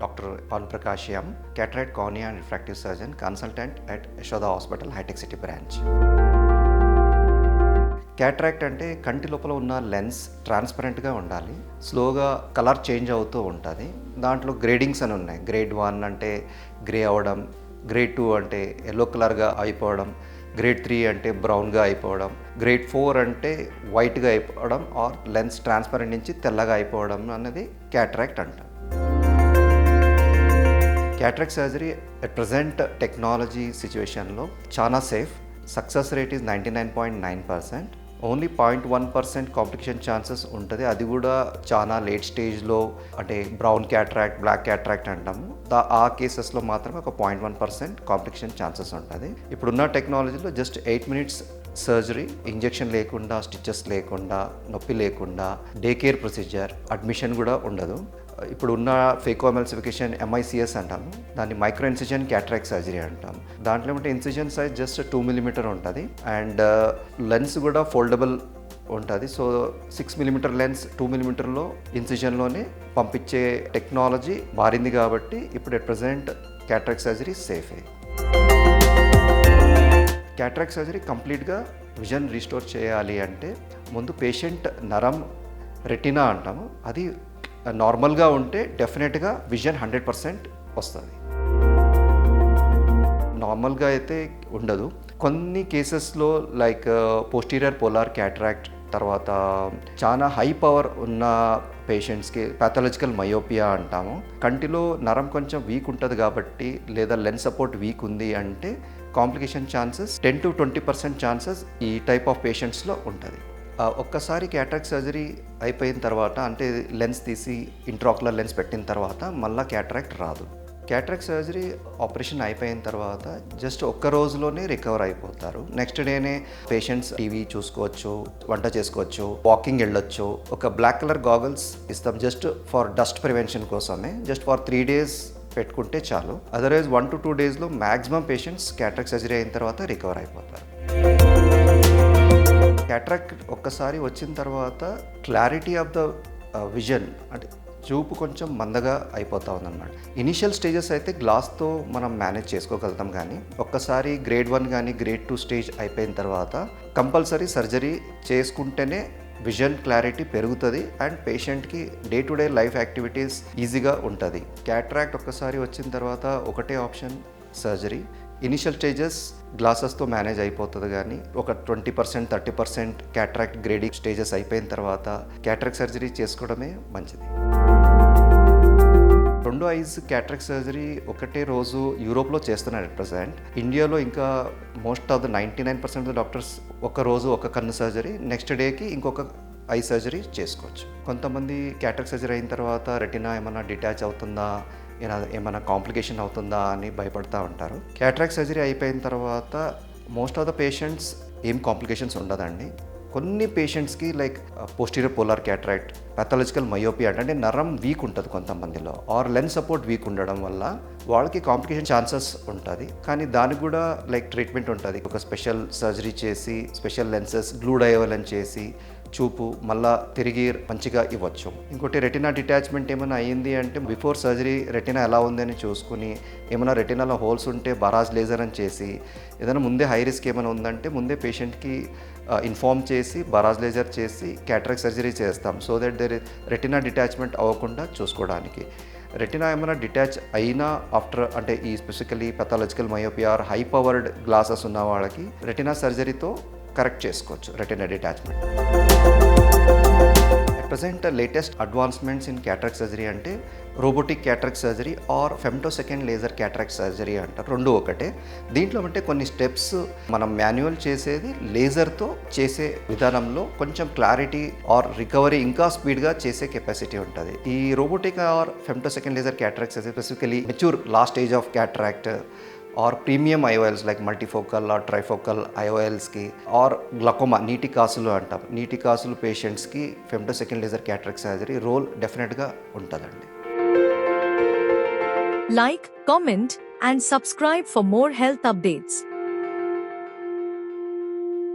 Doctor Pan Prakash M cataract, cornea and refractive surgeon consultant at Yashoda hospital hitech city branch cataract అంటే కంటి లోపల ఉన్న lens ట్రాన్స్పరెంట్గా ఉండాలి. స్లోగా కలర్ చేంజ్ అవుతూ ఉంటుంది. దాంట్లో గ్రేడింగ్స్ అని ఉన్నాయి. గ్రేడ్ వన్ అంటే గ్రే అవ్వడం గ్రేడ్ టూ అంటే ఎల్లో కలర్గా అయిపోవడం గ్రేడ్ త్రీ అంటే బ్రౌన్గా అయిపోవడం గ్రేడ్ ఫోర్ అంటే వైట్గా అయిపోవడం ఆర్ లెన్స్ ట్రాన్స్పరెంట్ నుంచి తెల్లగా అయిపోవడం అనేది క్యాట్రాక్ట్ అంటారు. Cataract surgery at present technology సిచ్యువేషన్లో చాలా safe success rate is ninety nine point nine percent only point one percent complication chances ఉంటుంది. అది కూడా చాలా లేట్ స్టేజ్లో అంటే బ్రౌన్ క్యాట్రాక్ట్ బ్లాక్ క్యాట్రాక్ట్ అంటాము. దా ఆ కేసెస్లో మాత్రమే ఒక point one percent complication chances ఉంటుంది. ఇప్పుడున్న టెక్నాలజీలో just eight minutes surgery injection లేకుండా స్టిచెస్ లేకుండా నొప్పి లేకుండా డే కేర్ ప్రొసీజర్ అడ్మిషన్ కూడా ఉండదు. ఇప్పుడు ఉన్న ఫేకో ఎమల్సిఫికేషన్ ఎంఐసిఎస్ అంటాము దాన్ని మైక్రో ఇన్సిజన్ క్యాట్రాక్ సర్జరీ అంటాం. దాంట్లో ఏమంటే incision size just two millimetre ఉంటుంది. అండ్ లెన్స్ కూడా ఫోల్డబుల్ ఉంటుంది. So six millimetre lens two మిలీమీటర్లో ఇన్సిజన్లోనే పంపించే టెక్నాలజీ మారింది కాబట్టి ఇప్పుడు అట్ ప్రజెంట్ క్యాట్రాక్ సర్జరీ సేఫే క్యాట్రాక్ సర్జరీ కంప్లీట్గా విజన్ రీస్టోర్ చేయాలి అంటే ముందు పేషెంట్ నరం రెటినా అంటాము. అది నార్మల్గా ఉంటే డెఫినెట్గా విజన్ హండ్రెడ్ పర్సెంట్ వస్తుంది. నార్మల్గా అయితే ఉండదు. కొన్ని కేసెస్లో లైక్ పోస్టీరియర్ పోలార్ క్యాట్రాక్ట్ తర్వాత చాలా హై పవర్ ఉన్న పేషెంట్స్కి పాథాలజికల్ మయోపియా అంటాము. కంటిలో నరం కొంచెం వీక్ ఉంటుంది కాబట్టి లేదా లెన్స్ సపోర్ట్ వీక్ ఉంది అంటే complication chances ten to twenty percent chances ఈ టైప్ ఆఫ్ పేషెంట్స్లో ఉంటుంది. ఒక్కసారి క్యాట్రాక్ట్ సర్జరీ అయిపోయిన తర్వాత అంటే లెన్స్ తీసి ఇంట్రాక్యులర్ లెన్స్ పెట్టిన తర్వాత మళ్ళీ క్యాట్రాక్ట్ రాదు. క్యాట్రాక్ట్ సర్జరీ ఆపరేషన్ అయిపోయిన తర్వాత జస్ట్ ఒక్క రోజులోనే రికవర్ అయిపోతారు. నెక్స్ట్ డేనే పేషెంట్స్ టీవీ చూసుకోవచ్చు వంట చేసుకోవచ్చు వాకింగ్ వెళ్ళొచ్చు. ఒక బ్లాక్ కలర్ గాగల్స్ ఇస్తాం జస్ట్ ఫర్ డస్ట్ ప్రివెన్షన్ కోసమే. జస్ట్ ఫర్ త్రీ డేస్ పెట్టుకుంటే చాలు. అదర్వైజ్ వన్ టు టూ డేస్లో మ్యాక్సిమం పేషెంట్స్ క్యాట్రాక్ట్ సర్జరీ అయిన తర్వాత రికవర్ అయిపోతారు. క్యాట్రాక్ట్ ఒక్కసారి వచ్చిన తర్వాత క్లారిటీ ఆఫ్ ద విజన్ అంటే చూపు కొంచెం మందగా అయిపోతా ఉందన్నమాట. ఇనిషియల్ స్టేజెస్ అయితే గ్లాస్తో మనం మేనేజ్ చేసుకోగలుగుతాం కానీ ఒక్కసారి గ్రేడ్ వన్ కానీ గ్రేడ్ టూ స్టేజ్ అయిపోయిన తర్వాత కంపల్సరీ సర్జరీ చేసుకుంటేనే విజన్ క్లారిటీ పెరుగుతుంది అండ్ పేషెంట్కి day to day life activities ఈజీగా ఉంటుంది. క్యాట్రాక్ట్ ఒక్కసారి వచ్చిన తర్వాత ఒకటే ఆప్షన్ సర్జరీ. ఇనిషియల్ స్టేజెస్ గ్లాసెస్తో మేనేజ్ అయిపోతుంది కానీ ఒక twenty percent thirty percent cataract grading stages అయిపోయిన తర్వాత క్యాట్రాక్ట్ సర్జరీ చేసుకోవడమే మంచిది. రెండు ఐస్ క్యాట్రాక్ సర్జరీ ఒకటే రోజు యూరోప్లో చేస్తున్నారు అట్ ప్రజెంట్ ఇండియాలో ఇంకా most of the ninety nine percent doctors ఒక రోజు ఒక కన్ను సర్జరీ నెక్స్ట్ డేకి ఇంకొక ఐ సర్జరీ చేసుకోవచ్చు. కొంతమంది క్యాట్రాక్ సర్జరీ అయిన తర్వాత రెటినా ఏమైనా డిటాచ్ అవుతుందా? ఏమైనా కాంప్లికేషన్ అవుతుందా అని భయపడతా ఉంటారు. క్యాట్రాక్ సర్జరీ అయిపోయిన తర్వాత మోస్ట్ ఆఫ్ ద పేషెంట్స్ ఏం కాంప్లికేషన్స్ ఉండదండి. కొన్ని పేషెంట్స్కి like posterior polar cataract pathological myopia అంటే నరం వీక్ ఉంటుంది కొంతమందిలో ఆర్ లెన్స్ సపోర్ట్ వీక్ ఉండడం వల్ల వాళ్ళకి కాంప్లికేషన్ ఛాన్సెస్ ఉంటుంది. కానీ దానికి కూడా లైక్ ట్రీట్మెంట్ ఉంటుంది. ఒక స్పెషల్ సర్జరీ చేసి స్పెషల్ లెన్సెస్ గ్లూ డయోలెన్ చేసి చూపు మళ్ళా తిరిగి మంచిగా ఇవ్వచ్చు. ఇంకోటి రెటినా డిటాచ్మెంట్ ఏమైనా అయ్యింది అంటే బిఫోర్ సర్జరీ రెటినా ఎలా ఉందని చూసుకుని ఏమైనా రెటినాలో హోల్స్ ఉంటే బరాజ్ లేజర్ అని చేసి ఏదైనా ముందే హై రిస్క్ ఏమైనా ఉందంటే ముందే పేషెంట్కి ఇన్ఫామ్ చేసి బరాజ్ లేజర్ చేసి క్యాటరాక్ సర్జరీ చేస్తాం. So that the retina detachment అవ్వకుండా చూసుకోవడానికి. రెటినా ఏమైనా డిటాచ్ అయినా ఆఫ్టర్ అంటే ఈ specifically pathological myopia or high powered glasses ఉన్న వాళ్ళకి రెటినా సర్జరీతో కరెక్ట్ చేసుకోవచ్చు retina detachment present latest advancements in cataract surgery అంటే robotic cataract surgery or femtosecond laser cataract surgery అంటారు రెండు ఒకటే. దీంట్లో అంటే కొన్ని స్టెప్స్ మనం మాన్యువల్ చేసేది లేజర్తో చేసే విధానంలో కొంచెం క్లారిటీ ఆర్ రికవరీ ఇంకా స్పీడ్గా చేసే కెపాసిటీ ఉంటుంది. ఈ robotic or femtosecond laser cataract surgery specifically mature last age of cataract or premium IOLs like multifocal or trifocal ఐఓఎల్స్కి or glaucoma నీటి కాసులు అంటాం. నీటి కాసులు పేషెంట్స్కి femtosecond laser cataract surgery role డెఫినెట్గా ఉంటుందండి. Like comment and subscribe for more health updates